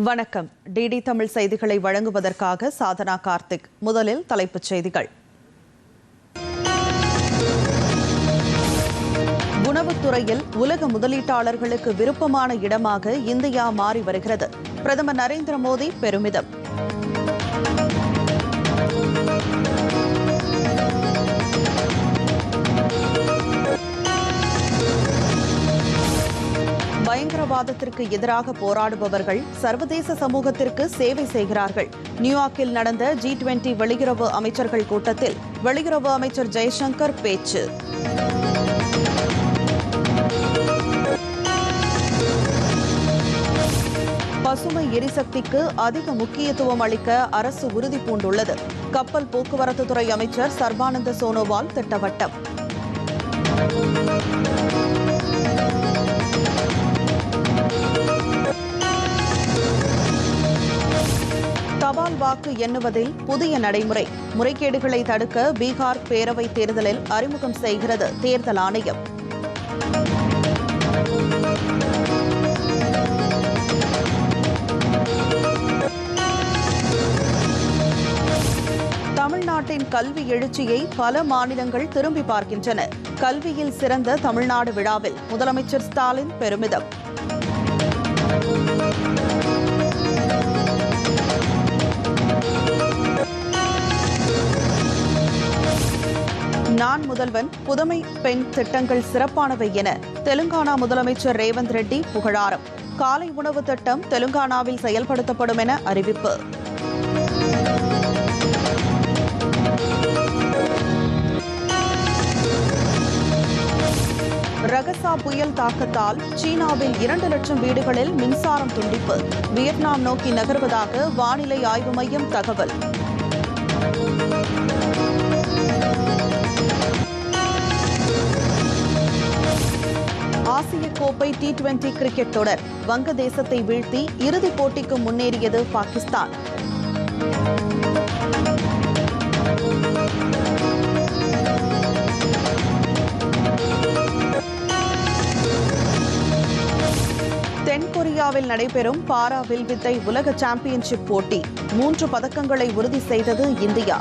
வணக்கம். டிடி தமிழ் செய்திகளை வழங்குவதற்காக சாதனா கார்த்திக். முதலில் தலைப்புச் செய்திகள். உணவுத்துறையில் உலக முதலீட்டாளர்களுக்கு விருப்பமான இடமாக இந்தியா மாறி வருகிறது. பிரதமர் நரேந்திர மோடி பெருமிதம். பயங்கரவாதத்திற்கு எதிராக போராடுபவர்கள் சர்வதேச சமூகத்திற்கு சேவை செய்கிறார்கள். நியூயார்க்கில் நடந்த ஜி டுவெண்டி வெளியுறவு அமைச்சர்கள் கூட்டத்தில் வெளியுறவு அமைச்சர் ஜெய்சங்கர் பேச்சு. பசுமை எரிசக்திக்கு அதிக முக்கியத்துவம் அளிக்க அரசு உறுதி பூண்டுள்ளது கப்பல் போக்குவரத்து துறை அமைச்சர் சர்பானந்த சோனோவால் திட்டவட்டம். வாக்கு எண்ணுவதில் புதிய நடைமுறை. முறைகேடுகளை தடுக்க பீகார் பேரவைத் தேர்தலில் அறிமுகம் செய்கிறது தேர்தல் ஆணையம். தமிழ்நாட்டின் கல்வி எழுச்சியை பல மாநிலங்கள் திரும்பி பார்க்கின்றன. கல்வியில் சிறந்த தமிழ்நாடு விழாவில் முதலமைச்சர் ஸ்டாலின் பெருமிதம். நான் முதல்வன் புதுமை பெண் திட்டங்கள் சிறப்பானவை என தெலுங்கானா முதலமைச்சர் ரேவந்த் ரெட்டி புகழாரம். காலை உணவு திட்டம் தெலுங்கானாவில் செயல்படுத்தப்படும் என அறிவிப்பு. ரகசா புயல் தாக்கத்தால் சீனாவில் இரண்டு லட்சம் வீடுகளில் மின்சாரம் துண்டிப்பு. வியட்நாம் நோக்கி நகர்வதாக வானிலை ஆய்வு மையம் தகவல். ஆசிய கோப்பை டி டுவெண்டி கிரிக்கெட் தொடர் வங்கதேசத்தை வீழ்த்தி இறுதிப் போட்டிக்கு முன்னேறியது பாகிஸ்தான். தென்கொரியாவில் நடைபெறும் பாரா வில்வித்தை உலக சாம்பியன்ஷிப் போட்டி. மூன்று பதக்கங்களை உறுதி செய்தது இந்தியா.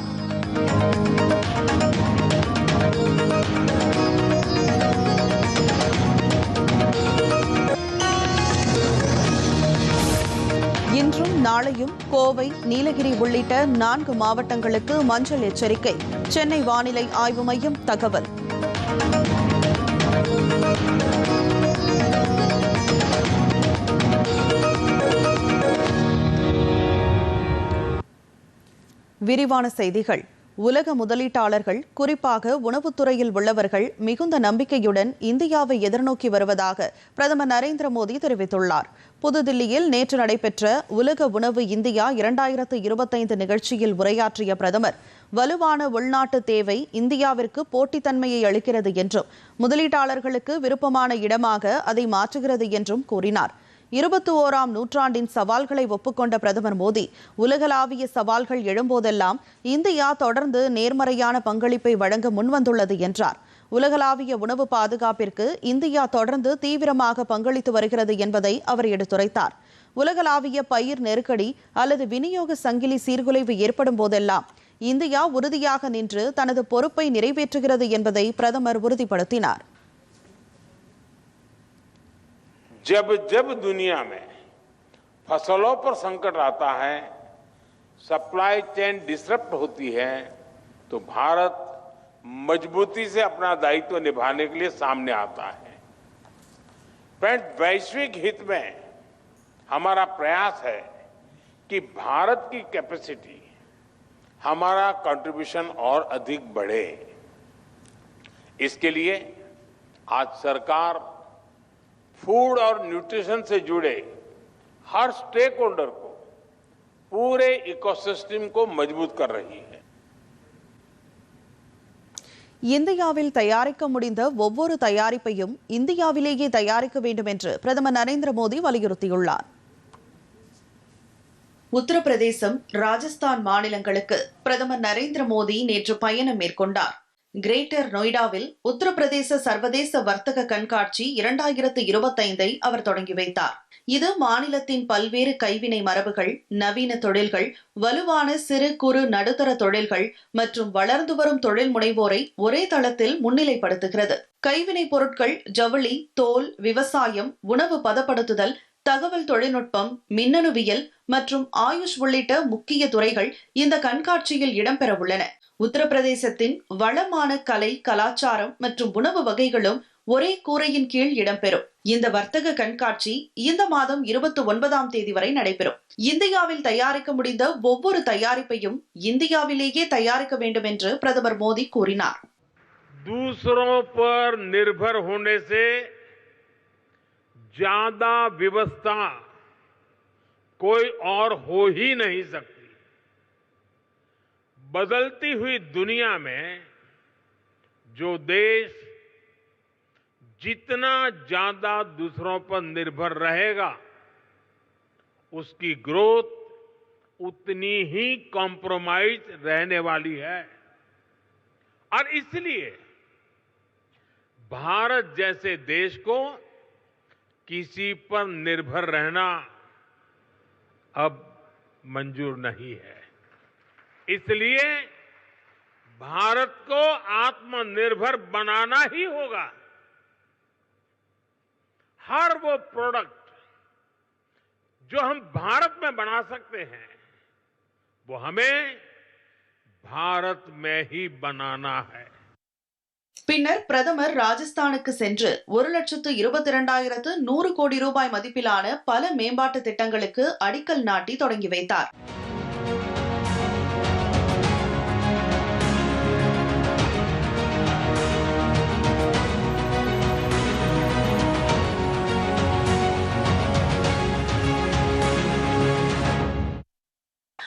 இன்றும் நாளையும் கோவை நீலகிரி உள்ளிட்ட நான்கு மாவட்டங்களுக்கு மஞ்சள் எச்சரிக்கை. சென்னை வானிலை ஆய்வு மையம் தகவல். விரிவான செய்திகள். உலக முதலீட்டாளர்கள் குறிப்பாக உணவுத்துறையில் உள்ளவர்கள் மிகுந்த நம்பிக்கையுடன் இந்தியாவை எதிர்நோக்கி வருவதாக பிரதமர் நரேந்திர மோடி தெரிவித்துள்ளார். புதுதில்லியில் நேற்று நடைபெற்ற உலக உணவு இந்தியா இரண்டாயிரத்து இருபத்தைந்து நிகழ்ச்சியில் உரையாற்றிய பிரதமர் வலுவான உள்நாட்டு தேவை இந்தியாவிற்கு போட்டித்தன்மையை அளிக்கிறது என்றும் முதலீட்டாளர்களுக்கு விருப்பமான இடமாக அதை மாற்றுகிறது என்றும் கூறினார். இருபத்தி ஓராம் நூற்றாண்டின் சவால்களை ஒப்புக்கொண்ட பிரதமர் மோடி உலகளாவிய சவால்கள் எழும்போதெல்லாம் இந்தியா தொடர்ந்து நேர்மறையான பங்களிப்பை வழங்க முன்வந்துள்ளது என்றார். உலகளாவிய உணவு பாதுகாப்பிற்கு இந்தியா தொடர்ந்து தீவிரமாக பங்களித்து வருகிறது என்பதை அவர் எடுத்துரைத்தார். உலகளாவிய பயிர் நெருக்கடி அல்லது விநியோக சங்கிலி சீர்குலைவு ஏற்படும் போதெல்லாம் இந்தியா உறுதியாக நின்று தனது பொறுப்பை நிறைவேற்றுகிறது என்பதை பிரதமர் உறுதிப்படுத்தினார். जब जब दुनिया में फ़सलों पर संकट आता है सप्लाई चेन डिसरप्ट होती है तो भारत मजबूती से अपना दायित्व निभाने के लिए सामने आता है। फ्रेंड, वैश्विक हित में हमारा प्रयास है कि भारत की कैपेसिटी हमारा कंट्रीब्यूशन और अधिक बढ़े। इसके लिए आज सरकार फूड और न्यूट्रिशन से जुड़े हर स्टेक होल्डर को पूरे इकोसिस्टम को मजबूत कर रही है இந்தியாவில் தயாரிக்க முடிந்த ஒவ்வொரு தயாரிப்பையும் இந்தியாவிலேயே தயாரிக்க வேண்டும் என்று பிரதமர் நரேந்திர மோடி வலியுறுத்தியுள்ளார் உத்தரப்பிரதேசம் ராஜஸ்தான் மாநிலங்களுக்கு பிரதமர் நரேந்திர மோடி நேற்று பயணம் மேற்கொண்டார் கிரேட்டர் நொய்டாவில் உத்தரப்பிரதேச சர்வதேச வர்த்தக கண்காட்சி இரண்டாயிரத்து இருபத்தைந்தை அவர் தொடங்கி வைத்தார். இது மாநிலத்தின் பல்வேறு கைவினை மரபுகள் நவீன தொழில்கள் வலுவான சிறு குறு நடுத்தர தொழில்கள் மற்றும் வளர்ந்து வரும் தொழில் முனைவோரை ஒரே தளத்தில் முன்னிலைப்படுத்துகிறது. கைவினை பொருட்கள் ஜவுளி தோல் விவசாயம் உணவு பதப்படுத்துதல் தகவல் தொழில்நுட்பம் மின்னணுவியல் மற்றும் ஆயுஷ் உள்ளிட்ட முக்கிய துறைகள் இந்த கண்காட்சியில் இடம்பெற உள்ளன. உத்தரப்பிரதேசத்தின் வளமான கலை கலாச்சாரம் மற்றும் உணவு வகைகளும் ஒரே கூரையின் கீழ் இடம்பெறும் இந்த வர்த்தக கண்காட்சி இந்த மாதம் இருபத்தி ஒன்பதாம் தேதி வரை நடைபெறும் இந்தியாவில் தயாரிக்க முடிந்த ஒவ்வொரு தயாரிப்பையும் இந்தியாவிலேயே தயாரிக்க வேண்டும் என்று பிரதமர் மோடி கூறினார் दूसरों पर निर्भर होने से ज्यादा व्यवस्था कोई और हो ही नहीं सकती बदलती हुई दुनिया में जो देश जितना ज़्यादा दूसरों पर निर्भर रहेगा, उसकी ग्रोथ उतनी ही कॉम्प्रोमाइज रहने वाली है। और इसलिए भारत जैसे देश को किसी पर निर्भर रहना अब मंजूर नहीं है। इसलिए भारत को आत्मनिर्भर बनाना ही होगा हर वो प्रोडक्ट जो हम भारत में बना सकते हैं वो हमें भारत में ही बनाना है பின்னர் பிரதமர் ராஜஸ்தானுக்கு சென்று ஒரு லட்சத்து இருபத்தி இரண்டாயிரத்து நூறு கோடி ரூபாய் மதிப்பிலான பல மேம்பாட்டு திட்டங்களுக்கு அடிக்கல் நாட்டி தொடங்கி வைத்தார்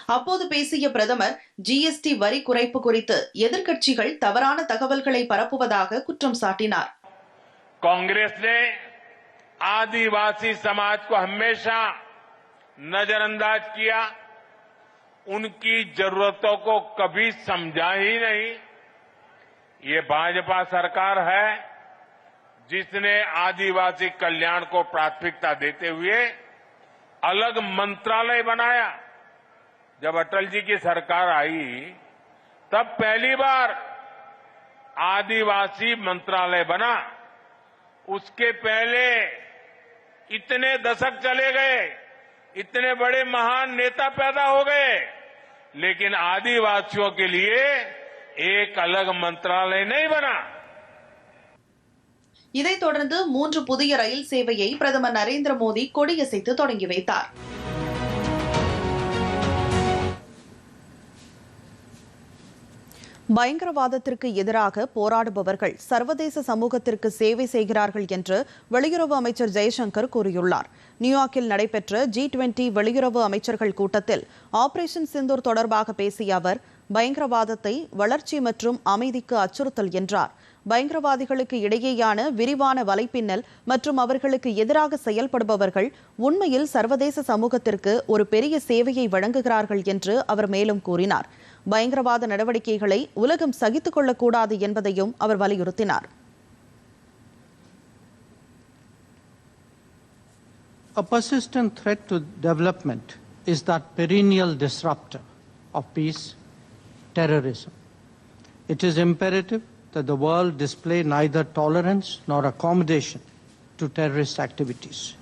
அப்போது பேசிய பிரதமர் ஜிஎஸ்டி வரி குறைப்பு குறித்து எதிர்க்கட்சிகள் தவறான தகவல்களை பரப்புவதாக குற்றம் சாட்டினார் कांग्रेस ने आदिवासी समाज को हमेशा नजरअंदाज किया उनकी जरूरतों को कभी समझा ही नहीं ये भाजपा सरकार है जिसने आदिवासी कल्याण को प्राथमिकता देते हुए अलग मंत्रालय बनाया जब अटल जी की सरकार आई तब पहली बार आदिवासी मंत्रालय बना उसके पहले इतने दशक चले गए इतने बड़े महान नेता पैदा हो गए लेकिन आदिवासियों के लिए एक अलग मंत्रालय नहीं बना இதைத் தொடர்ந்து மூன்று புதிய ரயில் சேவையை பிரதமர் நரேந்திர மோடி கொடியசைத்து தொடங்கி வைத்தார் பயங்கரவாதத்திற்கு எதிராக போராடுபவர்கள் சர்வதேச சமூகத்திற்கு சேவை செய்கிறார்கள் என்று வெளியுறவு அமைச்சர் ஜெய்சங்கர் கூறியுள்ளார். நியூயார்க்கில் நடைபெற்ற ஜி டுவெண்டி வெளியுறவு அமைச்சர்கள் கூட்டத்தில் ஆபரேஷன் சிந்தூர் தொடர்பாக பேசிய அவர் பயங்கரவாதத்தை வளர்ச்சி மற்றும் அமைதிக்கு அச்சுறுத்தல் என்றார். பயங்கரவாதிகளுக்கு இடையேயான விரிவான வலைப்பின்னல் மற்றும் அவர்களுக்கு எதிராக செயல்படுபவர்கள் உண்மையில் சர்வதேச சமூகத்திற்கு ஒரு பெரிய சேவையை வழங்குகிறார்கள் என்று அவர் மேலும் கூறினார். பயங்கரவாத நடவடிக்கைகளை உலகம் சகித்துக் கொள்ளக்கூடாது என்பதையும் அவர் வலியுறுத்தினார் A persistent threat to development is that perennial disruptor of peace, terrorism. It is imperative that the world display neither tolerance nor accommodation to terrorist activities.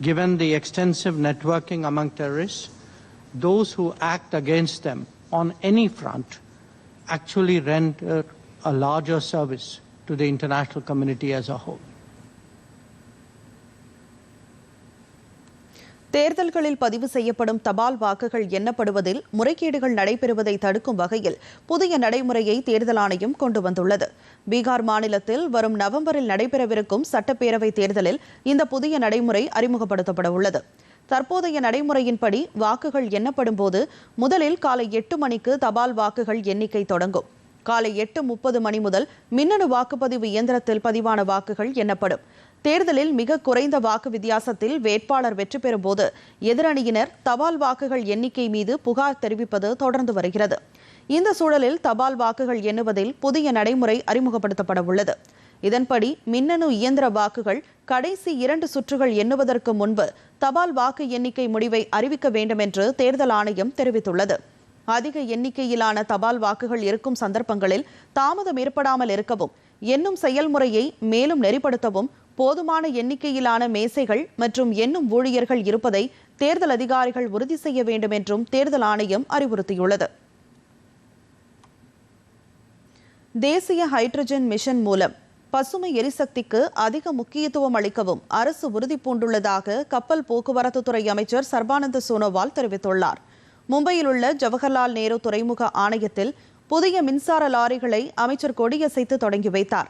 Given the extensive networking among terrorists, those who act against them on any front actually render a larger service to the international community as a whole. தேர்தல்களில் பதிவு செய்யப்படும் தபால் வாக்குகள் எண்ணப்படுவதில் முறைகேடுகள் நடைபெறுவதை தடுக்கும் வகையில் புதிய நடைமுறையை தேர்தல் ஆணையம் கொண்டு வந்துள்ளது பீகார் மாநிலத்தில் வரும் நவம்பரில் நடைபெறவிருக்கும் சட்டப்பேரவை தேர்தலில் இந்த புதிய நடைமுறை அறிமுகப்படுத்தப்பட உள்ளது தற்போதைய நடைமுறையின்படி வாக்குகள் எண்ணப்படும் போது முதலில் காலை எட்டு மணிக்கு தபால் வாக்குகள் எண்ணிக்கை தொடங்கும். காலை எட்டு முப்பது மணி முதல் மின்னணு வாக்குப்பதிவு இயந்திரத்தில் பதிவான வாக்குகள் எண்ணப்படும். தேர்தலில் மிக குறைந்த வாக்கு வித்தியாசத்தில் வேட்பாளர் வெற்றி பெறும்போது எதிரணியினர் தபால் வாக்குகள் எண்ணிக்கை மீது புகார் தெரிவிப்பது தொடர்ந்து வருகிறது. இந்த சூழலில் தபால் வாக்குகள் எண்ணுவதில் புதிய நடைமுறை அறிமுகப்படுத்தப்பட உள்ளது இதன்படி மின்னணு இயந்திர வாக்குகள் கடைசி இரண்டு சுற்றுகள் எண்ணுவதற்கு முன்பு தபால் வாக்கு எண்ணிக்கை முடிவை அறிவிக்க வேண்டும் என்று தேர்தல் ஆணையம் தெரிவித்துள்ளது. அதிக எண்ணிக்கையிலான தபால் வாக்குகள் இருக்கும் சந்தர்ப்பங்களில் தாமதம் ஏற்படாமல் இருக்கவும் எண்ணும் செயல்முறையை மேலும் நெறிப்படுத்தவும் போதுமான எண்ணிக்கையிலான மேசைகள் மற்றும் எண்ணும் ஊழியர்கள் இருப்பதை தேர்தல் அதிகாரிகள் உறுதி செய்ய வேண்டும் என்றும் தேர்தல் ஆணையம் அறிவுறுத்தியுள்ளது. தேசிய ஹைட்ரஜன் மிஷன் மூலம் பசுமை எரிசக்திக்கு அதிக முக்கியத்துவம் அளிக்கவும் அரசு உறுதி பூண்டுள்ளதாக கப்பல் போக்குவரத்து துறை அமைச்சர் சர்பானந்த சோனோவால் தெரிவித்துள்ளார். மும்பையில் உள்ள ஜவஹர்லால் நேரு துறைமுக ஆணையத்தில் புதிய மின்சார லாரிகளை அமைச்சர் கொடியசைத்து தொடங்கி வைத்தார்.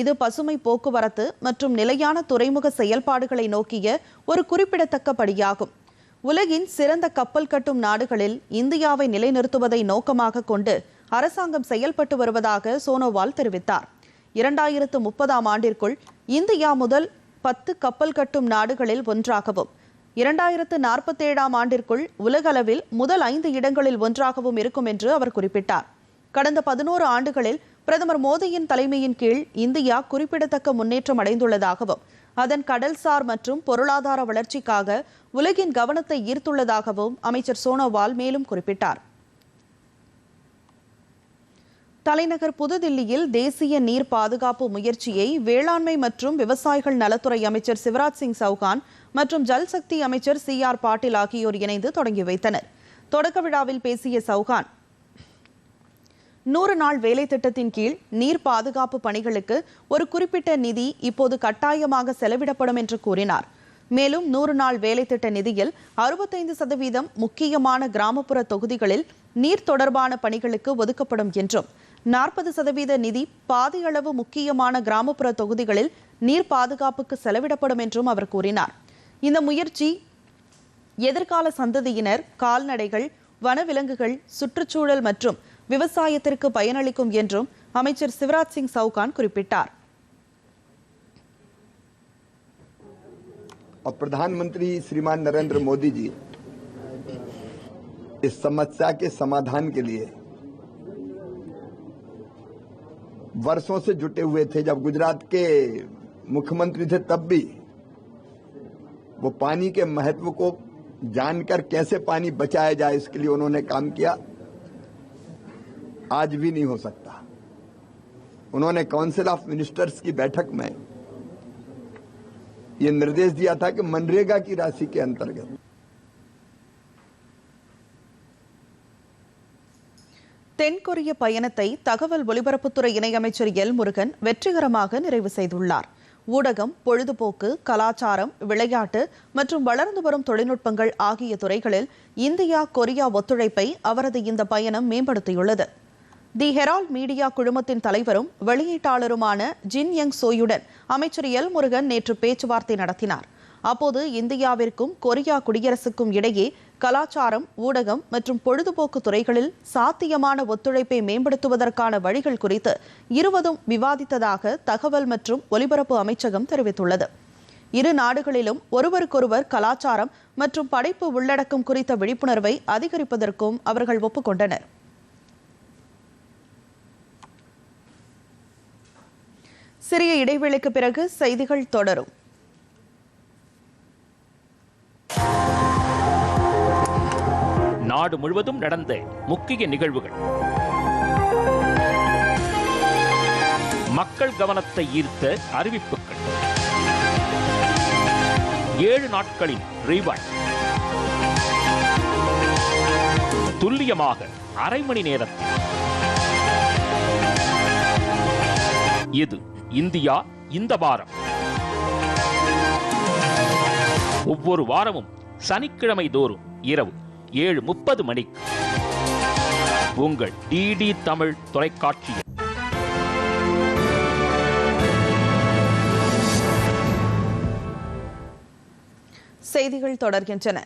இது பசுமை போக்குவரத்து மற்றும் நிலையான துறைமுக செயல்பாடுகளை நோக்கிய ஒரு குறிப்பிடத்தக்க படியாகும் உலகின் சிறந்த கப்பல் கட்டும் நாடுகளில் இந்தியாவை நிலைநிறுத்துவதை நோக்கமாக கொண்டு அரசாங்கம் செயல்பட்டு வருவதாக சோனோவால் தெரிவித்தார். இரண்டாயிரத்து முப்பதாம் ஆண்டிற்குள் இந்தியா முதல் பத்து கப்பல் கட்டும் நாடுகளில் ஒன்றாகவும் இரண்டாயிரத்து நாற்பத்தேழாம் ஆண்டிற்குள் உலகளவில் முதல் ஐந்து இடங்களில் ஒன்றாகவும் இருக்கும் என்று அவர் குறிப்பிட்டார். கடந்த பதினோரு ஆண்டுகளில் பிரதமர் மோடியின் தலைமையின் கீழ் இந்தியா குறிப்பிடத்தக்க முன்னேற்றம் அடைந்துள்ளதாகவும் அதன் கடல்சார் மற்றும் பொருளாதார வளர்ச்சிக்காக உலகின் கவனத்தை ஈர்த்துள்ளதாகவும் அமைச்சர் சோனோவால் மேலும் குறிப்பிட்டார். தலைநகர் புதுதில்லியில் தேசிய நீர் பாதுகாப்பு முயற்சியை வேளாண்மை மற்றும் விவசாயிகள் நலத்துறை அமைச்சர் சிவராஜ் சிங் சௌகான் மற்றும் ஜல்சக்தி அமைச்சர் சி ஆர் பாட்டீல் ஆகியோர் இணைந்து தொடங்கி வைத்தனர். தொடக்க விழாவில் பேசிய சௌகான் நூறு நாள் வேலை திட்டத்தின் கீழ் நீர் பாதுகாப்பு பணிகளுக்கு ஒரு குறிப்பிட்ட நிதி இப்போது கட்டாயமாக செலவிடப்படும் என்று கூறினார். மேலும் நூறு நாள் வேலை திட்ட நிதியில் அறுபத்தைந்து சதவீதம் முக்கியமான கிராமப்புற தொகுதிகளில் நீர் தொடர்பான பணிகளுக்கு ஒதுக்கப்படும் என்றும் நாற்பது சதவீத நிதி பாதியளவு முக்கியமான கிராமப்புற தொகுதிகளில் நீர் பாதுகாப்புக்கு செலவிடப்படும் என்றும் அவர் கூறினார் இந்த முயற்சி எதிர்கால சந்ததியினர் கால்நடைகள் வனவிலங்குகள் சுற்றுச்சூழல் மற்றும் விவசாயத்திற்கு பயனளிக்கும் என்றும் அமைச்சர் சிவராஜ் சிங் சவுகான் குறிப்பிட்டார் और प्रधानमंत्री श्रीमान नरेंद्र मोदी जी इस समस्या के समाधान के लिए वर्षों से जुटे हुए थे, जब गुजरात के मुख्यमंत्री थे, तब भी वो पानी के महत्व को जानकर कैसे पानी बचाया जाए, इसके लिए उन्होंने काम किया। आज भी नहीं हो सकता। उन्होंने काउंसिल ऑफ़ मिनिस्टर्स की बैठक में ये निर्देश दिया था कि मनरेगा की राशि के अंतर्गत தென்கொரிய பயணத்தை தகவல் ஒலிபரப்புத்துறை இணையமைச்சர் எல் முருகன் வெற்றிகரமாக நிறைவு செய்துள்ளார். ஊடகம் பொழுதுபோக்கு கலாச்சாரம் விளையாட்டு மற்றும் வளர்ந்து வரும் தொழில்நுட்பங்கள் ஆகிய துறைகளில் இந்தியா கொரியா ஒத்துழைப்பை அவரது இந்த பயணம் மேம்படுத்தியுள்ளது. தி ஹெரால்ட் மீடியா குழுமத்தின் தலைவரும் வெளியீட்டாளருமான ஜின் யங் சோயுடன் அமைச்சர் எல் முருகன் நேற்று பேச்சுவார்த்தை நடத்தினார். அப்போது இந்தியாவிற்கும் கொரியா குடியரசுக்கும் இடையே கலாச்சாரம் ஊடகம் மற்றும் பொழுதுபோக்கு துறைகளில் சாத்தியமான ஒத்துழைப்பை மேம்படுத்துவதற்கான வழிகள் குறித்து இருவதும் விவாதித்ததாக தகவல் மற்றும் ஒலிபரப்பு அமைச்சகம் தெரிவித்துள்ளது. இரு நாடுகளிலும் ஒருவருக்கொருவர் கலாச்சாரம் மற்றும் படைப்பு உள்ளடக்கம் குறித்த விழிப்புணர்வை அதிகரிப்பதற்கும் அவர்கள் ஒப்புக்கொண்டனர். சிறிய இடைவெளிக்கு பிறகு செய்திகள் தொடரும். நாடு முழுவதும் நடந்த முக்கிய நிகழ்வுகள். மக்கள் கவனத்தை ஈர்த்த அறிவிப்புகள். ஏழு நாட்களின் ரீவைண்ட் துல்லியமாக அரை மணி நேரத்தில். இது இந்தியா இந்த வாரம். ஒவ்வொரு வாரமும் சனிக்கிழமை தோறும் இரவு ஏழு முப்பது மணிக்கு உங்கள் டிடி தமிழ் தொலைக்காட்சியில் செய்திகள் தொடர்கின்றன.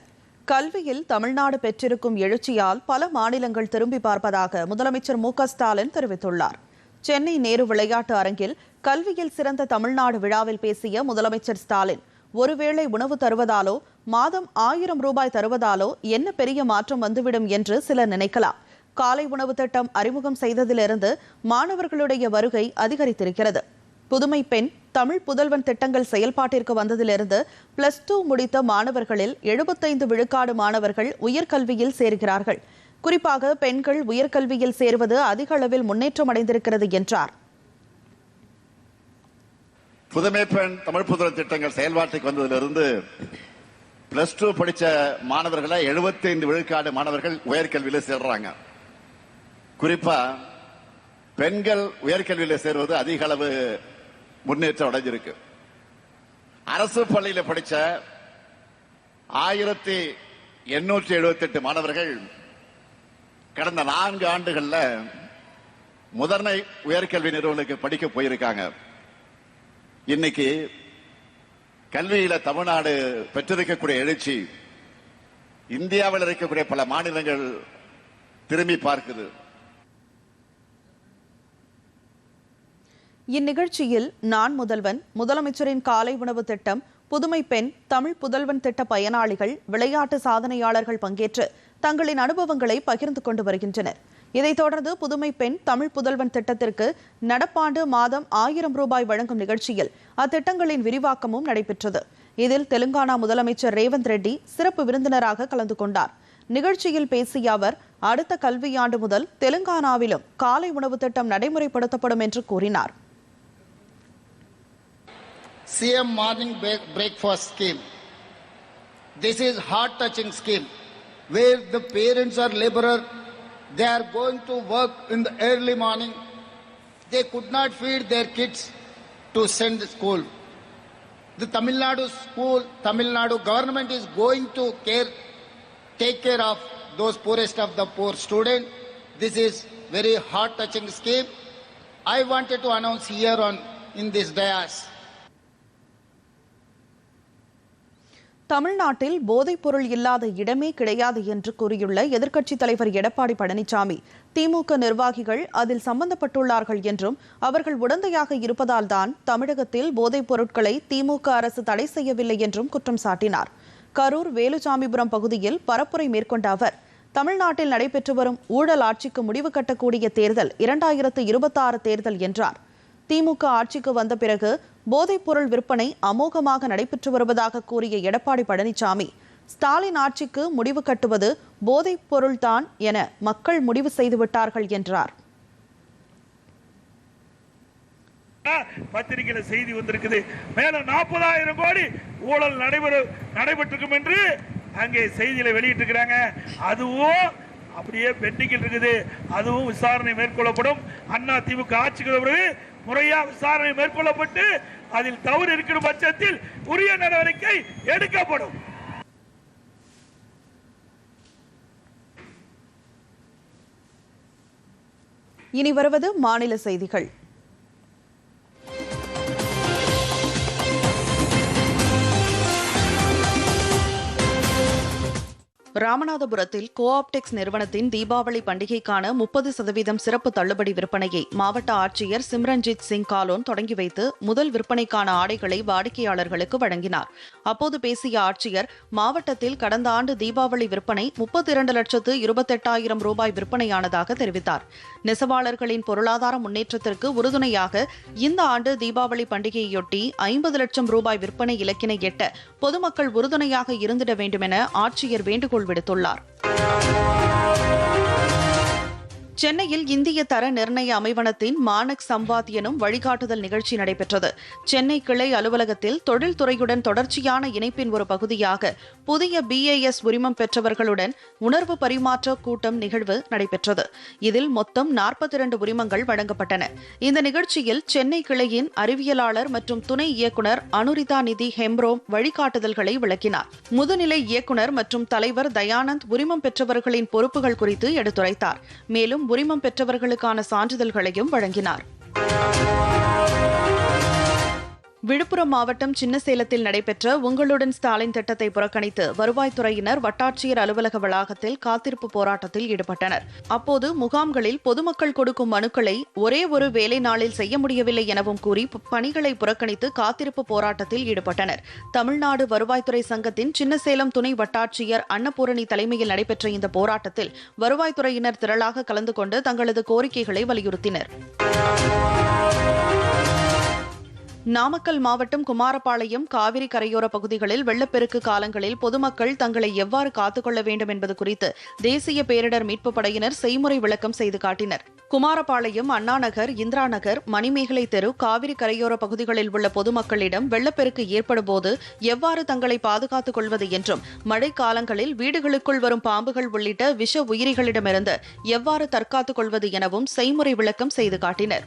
கல்வியில் தமிழ்நாடு பெற்றிருக்கும் எழுச்சியால் பல மாநிலங்கள் திரும்பி பார்ப்பதாக முதலமைச்சர் மு ஸ்டாலின் தெரிவித்துள்ளார். சென்னை நேரு விளையாட்டு அரங்கில் கல்வியில் சிறந்த தமிழ்நாடு விழாவில் பேசிய முதலமைச்சர் ஸ்டாலின் ஒருவேளை உணவு தருவதாலோ மாதம் ஆயிரம் ரூபாய் தருவதாலோ என்ன பெரிய மாற்றம் வந்துவிடும் என்று சிலர் நினைக்கலாம். காலை உணவு திட்டம் அறிமுகம் செய்ததிலிருந்து மாணவர்களுடைய வருகை அதிகரித்திருக்கிறது. புதுமை பெண் தமிழ் புதல்வன் திட்டங்கள் செயல்பாட்டிற்கு வந்ததிலிருந்து பிளஸ் டூ முடித்த மாணவர்களில் எழுபத்தைந்து விழுக்காடு மாணவர்கள் உயர்கல்வியில் சேர்கிறார்கள். குறிப்பாக பெண்கள் உயர்கல்வியில் சேர்வது அதிக அளவில் முன்னேற்றம் அடைந்திருக்கிறது என்றார். புதுமை பெண் தமிழ் புதுமை திட்டங்கள் செயல்பாட்டுக்கு வந்ததிலிருந்து பிளஸ் டூ படிச்ச மாணவர்களை 75 விழுக்காடு மாணவர்கள் உயர்கல்வியில சேர்றாங்க. குறிப்பா பெண்கள் உயர்கல்வியில சேர்வது அதிக அளவு முன்னேற்றம் அடைஞ்சிருக்கு. அரசு பள்ளியில படிச்ச ஆயிரத்தி எண்ணூற்றி எழுபத்தி எட்டு மாணவர்கள் கடந்த நான்கு ஆண்டுகள்ல முதன்மை உயர்கல்வி நிறுவனங்களுக்கு படிக்க போயிருக்காங்க. இன்னைக்கு கல்வியில தமிழ்நாடு பெற்றிருக்கக்கூடிய எழுச்சி இந்தியாவில் இருக்கக்கூடிய பல மாநிலங்கள் திரும்பி பார்க்குது. இந்நிகழ்ச்சியில் நான் முதல்வன் முதலமைச்சரின் காலை உணவு திட்டம் புதுமை பெண் தமிழ் புதல்வன் திட்ட பயனாளிகள் விளையாட்டு சாதனையாளர்கள் பங்கேற்று தங்களின் அனுபவங்களை பகிர்ந்து கொண்டு வருகின்றனர். இதைத் தொடர்ந்து புதுமை பெண் தமிழ் புதல்வன் திட்டத்திற்கு நடப்பாண்டு மாதம் ஆயிரம் ரூபாய் வழங்கும் நிகழ்ச்சியில் அத்திட்டங்களின் விரிவாக்கமும் நடைபெற்றது. இதில் தெலுங்கானா முதலமைச்சர் ரேவந்த் ரெட்டி சிறப்பு விருந்தினராக கலந்து கொண்டார். நிகழ்ச்சியில் பேசிய அவர் அடுத்த கல்வியாண்டு முதல் தெலுங்கானாவிலும் காலை உணவு திட்டம் நடைமுறைப்படுத்தப்படும் என்று கூறினார். CM morning break- breakfast scheme. This is heart touching scheme where the parents are laborer, they are going to work in the early morning. They could not feed their kids to send to school. The Tamil Nadu school, Tamil Nadu government is going to care, take care of those poorest of the poor student. This is very heart touching scheme. I wanted to announce here on in this dais. தமிழ்நாட்டில் போதைப் பொருள் இல்லாத இடமே கிடையாது என்று கூறியுள்ள எதிர்க்கட்சித் தலைவர் எடப்பாடி பழனிசாமி திமுக நிர்வாகிகள் அதில் சம்பந்தப்பட்டுள்ளார்கள் என்றும் அவர்கள் உடந்தையாக இருப்பதால்தான் தமிழகத்தில் போதைப் பொருட்களை திமுக அரசு தடை செய்யவில்லை என்றும் குற்றம் சாட்டினார். கரூர் வேலுசாமிபுரம் பகுதியில் பரப்புரை மேற்கொண்ட அவர் தமிழ்நாட்டில் நடைபெற்று வரும் ஊழல் ஆட்சிக்கு முடிவு கட்டக்கூடிய தேர்தல் இரண்டாயிரத்து இருபத்தாறு தேர்தல் என்றார். திமுக ஆட்சிக்கு வந்த பிறகு போதைப்பொருள் விற்பனை அமோகமாக நடைபெற்று வருவதாக கூறிய எடப்பாடி பழனிசாமி ஸ்டாலின் ஆட்சிக்கு முடிவு கட்டுவது போதைப் பொருள்தான் என மக்கள் முடிவு செய்துவிட்டார்கள் என்றார். பத்திரிகையில செய்தி வந்திருக்குது. மேலும் நாற்பதாயிரம் கோடி ஊழல் நடைபெற நடைபெற்றிருக்கும் என்று அங்கே செய்தியில வெளியிட்டிருக்கிறாங்க. அதுவும் அப்படியே பெண்டிங்கில் இருக்குது. அதுவும் விசாரணை மேற்கொள்ளப்படும். அண்ணா திமுக ஆட்சிக்கு பிறகு முறையாக விசாரணை மேற்கொள்ளப்பட்டு அதில் தவறு இருக்கிற பட்சத்தில் உரிய நடவடிக்கை எடுக்கப்படும். இனி வருவது மாநில செய்திகள். ராமநாதபுரத்தில் கோஆப்டெக்ஸ் நிறுவனத்தின் தீபாவளி பண்டிகைக்கான முப்பது சதவீதம் சிறப்பு தள்ளுபடி விற்பனையை மாவட்ட ஆட்சியர் சிம்ரன்ஜித் சிங் காலோன் தொடங்கி வைத்து முதல் விற்பனைக்கான ஆடைகளை வாடிக்கையாளர்களுக்கு வழங்கினார். அப்போது பேசிய ஆட்சியர் மாவட்டத்தில் கடந்த ஆண்டு தீபாவளி விற்பனை முப்பத்தி இரண்டு லட்சத்து இருபத்தெட்டாயிரம் ரூபாய் விற்பனையானதாக தெரிவித்தார். நெசவாளர்களின் பொருளாதார முன்னேற்றத்திற்கு உறுதுணையாக இந்த ஆண்டு தீபாவளி பண்டிகையொட்டி ஐம்பது லட்சம் ரூபாய் விற்பனை இலக்கினை எட்ட பொதுமக்கள் உறுதுணையாக இருந்திட வேண்டும் என ஆட்சியர் வேண்டுகோள் விடுத்துள்ளார். சென்னையில் இந்திய தர நிர்ணய அமைவனத்தின் மானக் சம்பாத் எனும் வழிகாட்டுதல் நிகழ்ச்சி நடைபெற்றது. சென்னை கிளை அலுவலகத்தில் தொழில்துறையுடன் தொடர்ச்சியான இணைப்பின் ஒரு பகுதியாக புதிய பிஏஎஸ் உரிமம் பெற்றவர்களுடன் உணர்வு பரிமாற்ற கூட்டம் நிகழ்வு நடைபெற்றது. இதில் மொத்தம் நாற்பத்தி இரண்டு உரிமங்கள் வழங்கப்பட்டன. இந்த நிகழ்ச்சியில் சென்னை கிளையின் அறிவியலாளர் மற்றும் துணை இயக்குனர் அனுரிதா நிதி ஹெம்ரோம் வழிகாட்டுதல்களை விளக்கினார். முதுநிலை இயக்குனர் மற்றும் தலைவர் தயானந்த் உரிமம் பெற்றவர்களின் பொறுப்புகள் குறித்து எடுத்துரைத்தார். மேலும் உரிமம் பெற்றவர்களுக்கான சான்றிதழ்களையும் வழங்கினார். விழுப்புரம் மாவட்டம் சின்னசேலத்தில் நடைபெற்ற உங்களுடன் ஸ்டாலின் திட்டத்தை புறக்கணித்து வருவாய்த்துறையினர் வட்டாட்சியர் அலுவலக வளாகத்தில் காத்திருப்பு போராட்டத்தில் ஈடுபட்டனர். அப்போது முகாம்களில் பொதுமக்கள் கொடுக்கும் மனுக்களை ஒரே ஒரு வேலை நாளில் செய்ய முடியவில்லை எனவும் கூறி பணிகளை புறக்கணித்து காத்திருப்பு போராட்டத்தில் ஈடுபட்டனர். தமிழ்நாடு வருவாய்த்துறை சங்கத்தின் சின்னசேலம் துணை வட்டாட்சியர் அன்னபூரணி தலைமையில் நடைபெற்ற இந்த போராட்டத்தில் வருவாய்த்துறையினர் திரளாக கலந்து கொண்டு தங்களது கோரிக்கைகளை வலியுறுத்தினர். நாமக்கல் மாவட்டம் குமாரபாளையம் காவிரி கரையோர பகுதிகளில் வெள்ளப்பெருக்கு காலங்களில் பொதுமக்கள் தங்களை எவ்வாறு காத்துக்கொள்ள வேண்டும் என்பது குறித்து தேசிய பேரிடர் மீட்புப் படையினர் செய்முறை விளக்கம் செய்து காட்டினர். குமாரபாளையம் அண்ணாநகர் இந்திராநகர் இந்திரா நகர் மணிமேகலை தெரு காவிரி கரையோர பகுதிகளில் உள்ள பொதுமக்களிடம் வெள்ளப்பெருக்கு ஏற்படும்போது எவ்வாறு தங்களை பாதுகாத்துக் கொள்வது என்றும் மழை காலங்களில் வீடுகளுக்குள் வரும் பாம்புகள் உள்ளிட்ட விஷ உயிரிகளிடமிருந்து எவ்வாறு தற்காத்துக் கொள்வது எனவும் செய்முறை விளக்கம் செய்து காட்டினர்.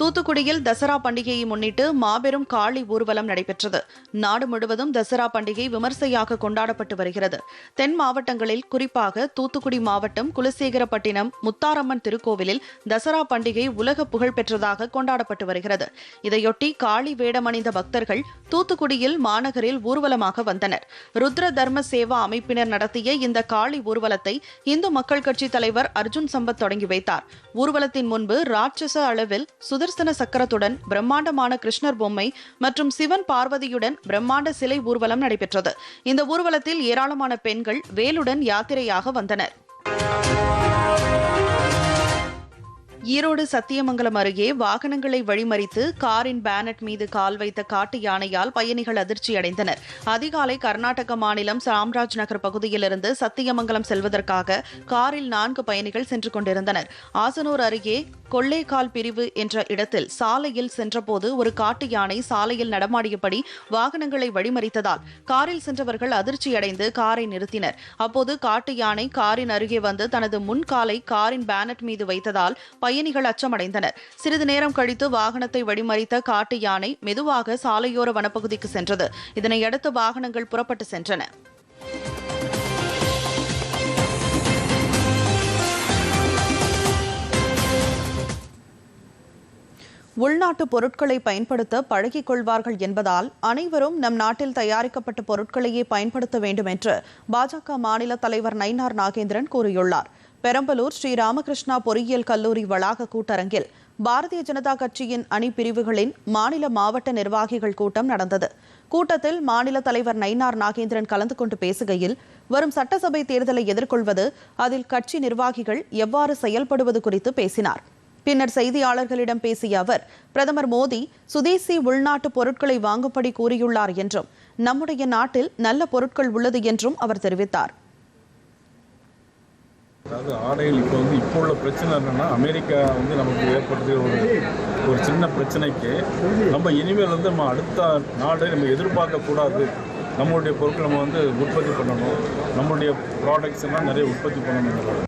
தூத்துக்குடியில் தசரா பண்டிகையை முன்னிட்டு மாபெரும் காளி ஊர்வலம் நடைபெற்றது. நாடு முழுவதும் தசரா பண்டிகை விமர்சையாக கொண்டாடப்பட்டு வருகிறது. தென் மாவட்டங்களில் குறிப்பாக தூத்துக்குடி மாவட்டம் குலசேகரப்பட்டினம் முத்தாரம்மன் திருக்கோவிலில் தசரா பண்டிகை உலக புகழ் பெற்றதாக கொண்டாடப்பட்டு வருகிறது. இதையொட்டி காளி வேடமணிந்த பக்தர்கள் தூத்துக்குடியில் மாநகரில் ஊர்வலமாக வந்தனர். ருத்ர தர்ம சேவா அமைப்பினர் நடத்திய இந்த காளி ஊர்வலத்தை இந்து மக்கள் கட்சி தலைவர் அர்ஜுன் சம்பத் தொடங்கி வைத்தார். ஊர்வலத்தின் முன்பு ராட்சச அளவில் சுதர்சன சக்கரத்துடன் பிரம்மாண்டமான கிருஷ்ணர் பொம்மை மற்றும் சிவன் பார்வதியுடன் பிரம்மாண்ட சிலை ஊர்வலம் நடைபெற்றது. இந்த ஊர்வலத்தில் ஏராளமான பெண்கள் வேலுடன் யாத்திரையாக வந்தனர். ஈரோடு சத்தியமங்கலம் அருகே வாகனங்களை வழிமறித்து காரின் பேனட் மீது கால் வைத்த காட்டு யானையால் பயணிகள் அதிர்ச்சி அடைந்தனர். அதிகாலை கர்நாடக மாநிலம் சாம்ராஜ் நகர் பகுதியிலிருந்து சத்தியமங்கலம் செல்வதற்காக காரில் நான்கு பயணிகள் சென்று கொண்டிருந்தனர். ஆசனூர் அருகே கொள்ளைக்கால் பிரிவு என்ற இடத்தில் சாலையில் சென்றபோது ஒரு காட்டு யானை சாலையில் நடமாடியபடி வாகனங்களை வழிமறித்ததால் காரில் சென்றவர்கள் அதிர்ச்சியடைந்து காரை நிறுத்தினர். அப்போது காட்டு யானை காரின் அருகே வந்து தனது முன் காலை காரின் பேனட் மீது வைத்ததால் பயணிகள் அச்சமடைந்தனர். சிறிது நேரம் கழித்து வாகனத்தை வழிமறித்த காட்டு யானை மெதுவாக சாலையோர வனப்பகுதிக்கு சென்றது. இதனையடுத்து வாகனங்கள் புறப்பட்டு சென்றன. உள்நாட்டு பொருட்களை பயன்படுத்த பழகிக் கொள்வார்கள் என்பதால் அனைவரும் நம் நாட்டில் தயாரிக்கப்பட்ட பொருட்களையே பயன்படுத்த வேண்டும் என்று பாஜக மாநில தலைவர் நயினார் நாகேந்திரன் கூறியுள்ளார். பெரம்பலூர் ஸ்ரீ ராமகிருஷ்ணா பொறியியல் கல்லூரி வளாக கூட்டரங்கில் பாரதிய ஜனதா கட்சியின் அணி பிரிவுகளின் மாநில மாவட்ட நிர்வாகிகள் கூட்டம் நடந்தது. கூட்டத்தில் மாநில தலைவர் நயினார் நாகேந்திரன் கலந்து கொண்டு பேசுகையில் வரும் சட்டசபை தேர்தலை எதிர்கொள்வது அதில் கட்சி நிர்வாகிகள் எவ்வாறு செயல்படுவது குறித்து பேசினார். பின்னர் செய்தியாளர்களிடம் பேசிய அவர் பிரதமர் மோடி சுதேசி உள்நாட்டு பொருட்களை வாங்கும்படி கூறியுள்ளார் என்றும் நம்முடைய நாட்டில் நல்ல பொருட்கள் உள்ளது என்றும் அவர் தெரிவித்தார். அதாவது ஆடைகள் இப்போ வந்து இப்போ உள்ள பிரச்சனை என்னென்னா அமெரிக்கா வந்து நமக்கு ஏற்படுத்திய ஒரு ஒரு சின்ன பிரச்சனைக்கு நம்ம இனிமேல் வந்து நம்ம அடுத்த நாடை நம்ம எதிர்பார்க்கக்கூடாது நம்மளுடைய பொருட்கள் நம்ம வந்து உற்பத்தி பண்ணணும். நம்மளுடைய ப்ராடக்ட்ஸ் எல்லாம் நிறைய உற்பத்தி பண்ணணும்.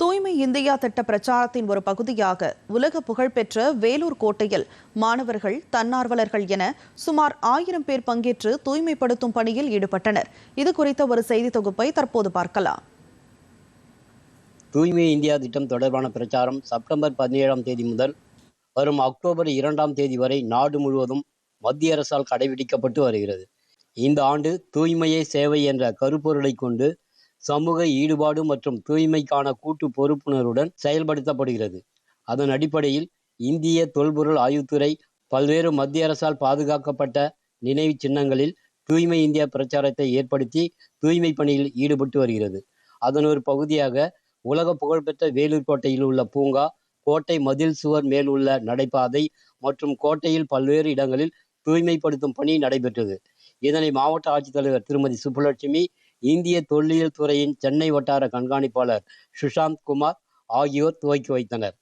தூய்மை இந்தியா திட்ட பிரச்சாரத்தின் ஒரு பகுதியாக உலக புகழ்பெற்ற வேலூர் கோட்டையில் மாணவர்கள் தன்னார்வலர்கள் என சுமார் ஆயிரம் பேர் பங்கேற்று தூய்மைப்படுத்தும் பணியில் ஈடுபட்டனர். இது குறித்த ஒரு செய்தி தொகுப்பை தற்போது பார்க்கலாம். தூய்மை இந்தியா திட்டம் தொடர்பான பிரச்சாரம் செப்டம்பர் பதினேழாம் தேதி முதல் வரும் அக்டோபர் இரண்டாம் தேதி வரை நாடு முழுவதும் மத்திய அரசால் கடைபிடிக்கப்பட்டு வருகிறது. இந்த ஆண்டு தூய்மையே சேவை என்ற கருப்பொருளை கொண்டு சமூக ஈடுபாடு மற்றும் தூய்மைக்கான கூட்டு பொறுப்புணர்வுடன் செயல்படுத்தப்படுகிறது. அதன் அடிப்படையில் இந்திய தொல்பொருள் ஆய்வுத்துறை பல்வேறு மத்திய அரசால் பாதுகாக்கப்பட்ட நினைவு சின்னங்களில் தூய்மை இந்தியா பிரச்சாரத்தை ஏற்படுத்தி தூய்மை பணியில் ஈடுபட்டு வருகிறது. அதன் ஒரு பகுதியாக உலக புகழ்பெற்ற வேலூர் கோட்டையில் உள்ள பூங்கா கோட்டை மதில் சுவர் மேல் உள்ள நடைபாதை மற்றும் கோட்டையில் பல்வேறு இடங்களில் தூய்மைப்படுத்தும் பணி நடைபெற்றது. இதனை மாவட்ட ஆட்சித்தலைவர் திருமதி சுப்புலட்சுமி இந்திய தொல்லியல் துறையின் சென்னை வட்டார கண்காணிப்பாளர் சுஷாந்த் குமார் ஆகியோர் துவக்கி வைத்தனர்.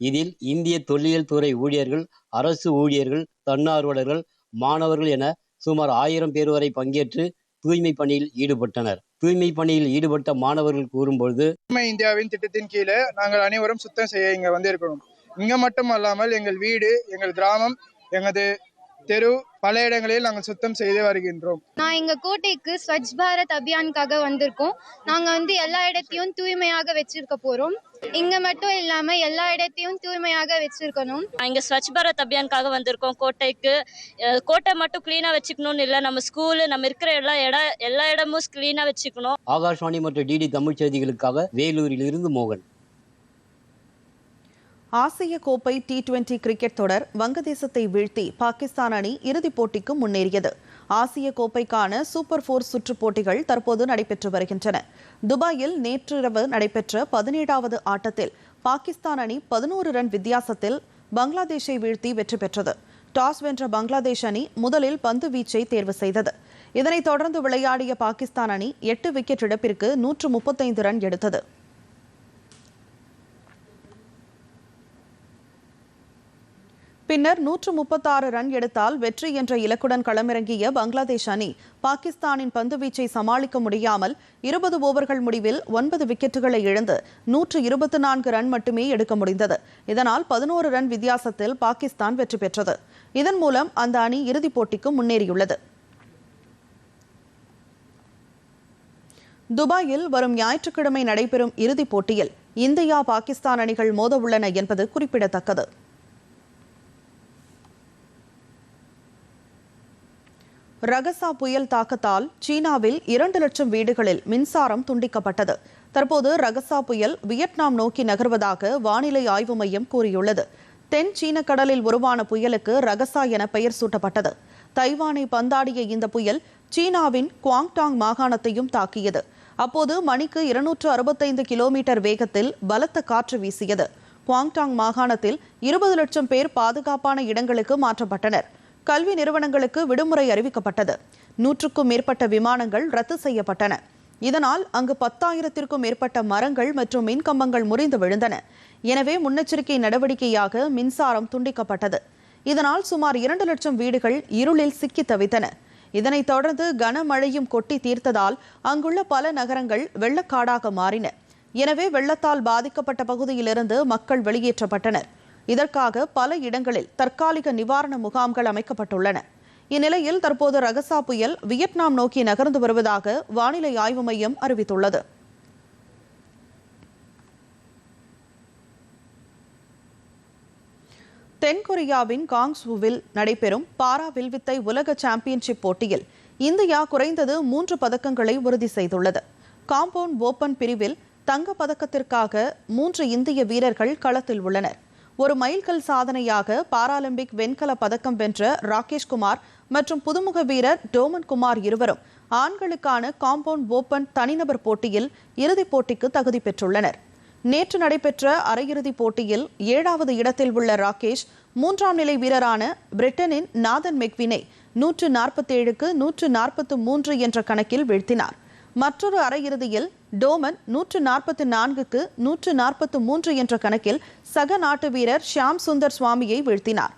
இதில் இந்திய தொல்லியல் துறை ஊழியர்கள் அரசு ஊழியர்கள் தன்னார்வலர்கள் மாணவர்கள் என சுமார் ஆயிரம் பேர் வரை பங்கேற்று தூய்மை பணியில் ஈடுபட்டனர். தூய்மை பணியில் ஈடுபட்ட மாணவர்கள் கூறும்பொழுது இந்தியாவின் திட்டத்தின் கீழே நாங்கள் அனைவரும் சுத்தம் செய்ய இங்க வந்திருக்கிறோம். இங்க மட்டும் அல்லாமல் எங்கள் வீடு எங்கள் கிராமம் எங்களது தெரு பல இடங்களில் நாங்கள் சுத்தம் செய்து வருகின்றோம். நான் எங்க கோட்டைக்கு ஸ்வச் பாரத் அபியானுக்காக வந்திருக்கோம். நாங்க வந்து எல்லா இடத்தையும் தூய்மையாக வச்சிருக்க போறோம். இங்க மட்டும் இல்லாம எல்லா இடத்தையும் தூய்மையாக வச்சிருக்கணும். இங்க ஸ்வச் பாரத் அபியானுக்காக வந்திருக்கோம் கோட்டைக்கு. கோட்டை மட்டும் கிளீனா வச்சுக்கணும்னு இல்லை. நம்ம ஸ்கூலு நம்ம இருக்கிற எல்லா இடம் எல்லா இடமும் கிளீனா வச்சுக்கணும். ஆகாஷ்வாணி மற்றும் டிடி தமிழ் செய்திகளுக்காக வேலூரில் இருந்து மோகன். ஆசிய கோப்பை டி டுவெண்டி கிரிக்கெட் தொடர் வங்கதேசத்தை வீழ்த்தி பாகிஸ்தான் அணி இறுதிப் போட்டிக்கு முன்னேறியது. ஆசிய கோப்பைக்கான சூப்பர் போர் சுற்றுப் போட்டிகள் தற்போது நடைபெற்று வருகின்றன. துபாயில் நேற்றிரவு நடைபெற்ற பதினேழாவது ஆட்டத்தில் பாகிஸ்தான் அணி பதினோரு ரன் வித்தியாசத்தில் பங்களாதேஷை வீழ்த்தி வெற்றி பெற்றது. டாஸ் வென்ற பங்களாதேஷ் அணி முதலில் பந்து வீச்சை தேர்வு செய்தது. இதனைத் தொடர்ந்து விளையாடிய பாகிஸ்தான் அணி எட்டு விக்கெட் இழப்பிற்கு நூற்று முப்பத்தைந்து ரன் எடுத்தது. பின்னர் நூற்று முப்பத்தாறு ரன் எடுத்தால் வெற்றி என்ற இலக்குடன் களமிறங்கிய பங்களாதேஷ் அணி பாகிஸ்தானின் பந்துவீச்சை சமாளிக்க முடியாமல் இருபது ஓவர்கள் முடிவில் ஒன்பது விக்கெட்டுகளை இழந்து நூற்று இருபத்தி நான்கு ரன் மட்டுமே எடுக்க முடிந்தது. இதனால் பதினோரு ரன் வித்தியாசத்தில் பாகிஸ்தான் வெற்றி பெற்றது. இதன் மூலம் அந்த அணி இறுதிப் போட்டிக்கு முன்னேறியுள்ளது. துபாயில் வரும் ஞாயிற்றுக்கிழமை நடைபெறும் இறுதிப் போட்டியில் இந்தியா பாகிஸ்தான் அணிகள் மோதவுள்ளன என்பது குறிப்பிடத்தக்கது. ரகசா புயல் தாக்கத்தால் சீனாவில் இரண்டு லட்சம் வீடுகளில் மின்சாரம் துண்டிக்கப்பட்டது. தற்போது ரகசா புயல் வியட்நாம் நோக்கி நகர்வதாக வானிலை ஆய்வு மையம் கூறியுள்ளது. தென் சீன கடலில் உருவான புயலுக்கு ரகசா என பெயர் சூட்டப்பட்டது. தைவானை பந்தாடிய இந்த புயல் சீனாவின் குவாங்டாங் மாகாணத்தையும் தாக்கியது. அப்போது மணிக்கு இருநூற்று அறுபத்தைந்து கிலோமீட்டர் வேகத்தில் பலத்த காற்று வீசியது. குவாங்டாங் மாகாணத்தில் இருபது லட்சம் பேர் பாதுகாப்பான இடங்களுக்கு மாற்றப்பட்டனர். கல்வி நிறுவனங்களுக்கு விடுமுறை அறிவிக்கப்பட்டது. நூற்றுக்கும் மேற்பட்ட விமானங்கள் ரத்து செய்யப்பட்டன. இதனால் அங்கு பத்தாயிரத்திற்கும் மேற்பட்ட மரங்கள் மற்றும் மின்கம்பங்கள் முறிந்து விழுந்தன. எனவே முன்னெச்சரிக்கை நடவடிக்கையாக மின்சாரம் துண்டிக்கப்பட்டது. இதனால் சுமார் இரண்டு லட்சம் வீடுகள் இருளில் சிக்கி தவித்தன. இதனைத் தொடர்ந்து கனமழையும் கொட்டி தீர்த்ததால் அங்குள்ள பல நகரங்கள் வெள்ளக்காடாக மாறின. எனவே வெள்ளத்தால் பாதிக்கப்பட்ட பகுதியிலிருந்து மக்கள் வெளியேற்றப்பட்டனர். இதற்காக பல இடங்களில் தற்காலிக நிவாரண முகாம்கள் அமைக்கப்பட்டுள்ளன. இந்நிலையில் தற்போது ரகசா புயல் வியட்நாம் நோக்கி நகர்ந்து வருவதாக வானிலை ஆய்வு மையம் அறிவித்துள்ளது. தென்கொரியாவின் காங்ஸுவில் நடைபெறும் பாரா வில்வித்தை உலக சாம்பியன்ஷிப் போட்டியில் இந்தியா குறைந்தது மூன்று பதக்கங்களை உறுதி செய்துள்ளது. காம்பவுண்ட் ஓபன் பிரிவில் தங்கப்பதக்கத்திற்காக மூன்று இந்திய வீரர்கள் களத்தில் உள்ளனர். ஒரு மைல்கல் சாதனையாக பாராலிம்பிக் வெண்கல பதக்கம் வென்ற ராகேஷ் குமார் மற்றும் புதுமுக வீரர் டோமன் குமார் இருவரும் ஆண்களுக்கான காம்பவுண்ட் ஓபன் தனிநபர் போட்டியில் இறுதிப் போட்டிக்கு தகுதி பெற்றுள்ளனர். நேற்று நடைபெற்ற அரையிறுதிப் போட்டியில் ஏழாவது இடத்தில் உள்ள ராகேஷ் மூன்றாம் நிலை வீரரான பிரிட்டனின் நாதன் மெக்வினை நூற்று நாற்பத்தேழுக்கு நூற்று நாற்பத்து மூன்று என்ற கணக்கில் வீழ்த்தினார். மற்றொரு அரையிறுதியில் டோமன் நூற்று நாற்பத்தி நான்குக்கு நூற்று நாற்பத்து மூன்று என்ற கணக்கில் சக நாட்டு வீரர் ஷியாம் சுந்தர் சுவாமியை வீழ்த்தினார்.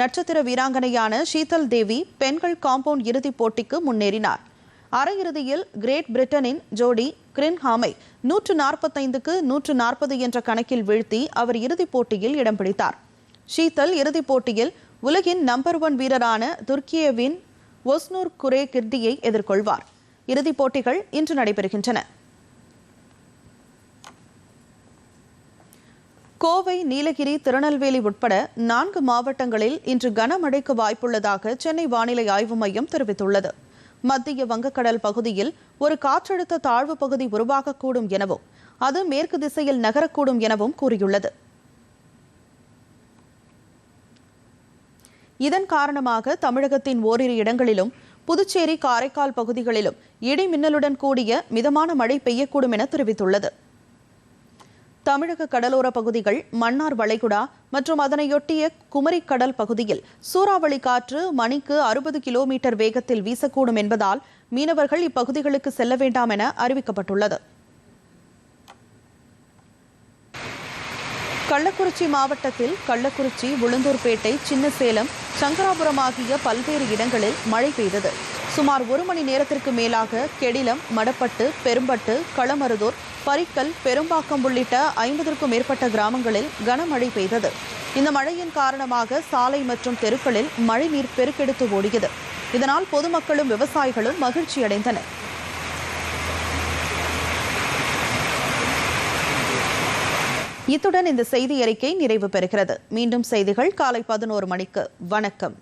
நட்சத்திர வீராங்கனையான ஷீதல் தேவி பெண்கள் காம்பவுண்ட் இறுதிப் போட்டிக்கு முன்னேறினார். அரையிறுதியில் கிரேட் பிரிட்டனின் ஜோடி கிரின்ஹாமை நூற்று நாற்பத்தைந்துக்கு நூற்று நாற்பது என்ற கணக்கில் வீழ்த்தி அவர் இறுதிப் போட்டியில் இடம் பிடித்தார். ஷீதல் இறுதிப் போட்டியில் உலகின் நம்பர் ஒன் வீரரான துர்க்கியவின் ஒஸ்னூர் குரே கிர்டியை எதிர்கொள்வார். இறுதிப் போட்டிகள் இன்று நடைபெறுகின்றன. கோவை நீலகிரி திருநெல்வேலி உட்பட நான்கு மாவட்டங்களில் இன்று கனமழைக்கு வாய்ப்புள்ளதாக சென்னை வானிலை ஆய்வு மையம் தெரிவித்துள்ளது. மத்திய வங்கக்கடல் பகுதியில் ஒரு காற்றழுத்த தாழ்வு பகுதி உருவாகக்கூடும் எனவும் அது மேற்கு திசையில் நகரக்கூடும் எனவும் கூறியுள்ளது. இதன் காரணமாக தமிழகத்தின் ஓரிரு இடங்களிலும் புதுச்சேரி காரைக்கால் பகுதிகளிலும் இடி மின்னலுடன் கூடிய மிதமான மழை பெய்யக்கூடும் என தெரிவித்துள்ளது. தமிழக கடலோர பகுதிகள் மன்னார் வளைகுடா மற்றும் அதனையொட்டிய குமரிக்கடல் பகுதியில் சூறாவளி காற்று மணிக்கு அறுபது கிலோமீட்டர் வேகத்தில் வீசக்கூடும் என்பதால் மீனவர்கள் இப்பகுதிகளுக்கு செல்ல வேண்டாம் என அறிவிக்கப்பட்டுள்ளது. கள்ளக்குறிச்சி மாவட்டத்தில் கள்ளக்குறிச்சி உளுந்தூர்பேட்டை சின்னசேலம் சங்கராபுரம் ஆகிய பல்வேறு இடங்களில் மழை பெய்தது. சுமார் ஒரு மணி நேரத்திற்கு மேலாக கெடிலம் மடப்பட்டு பெரும்பட்டு களமருதூர் பரிக்கல் பெரும்பாக்கம் உள்ளிட்ட ஐம்பதற்கும் மேற்பட்ட கிராமங்களில் கனமழை பெய்தது. இந்த மழையின் காரணமாக சாலை மற்றும் தெருக்களில் மழைநீர் பெருக்கெடுத்து ஓடியது. இதனால் பொதுமக்களும் விவசாயிகளும் மகிழ்ச்சியடைந்தனர் இத்துடன் இந்த செய்தி அறிக்கை நிறைவு பெறுகிறது. மீண்டும் செய்திகள் காலை பதினோரு மணிக்கு. வணக்கம்.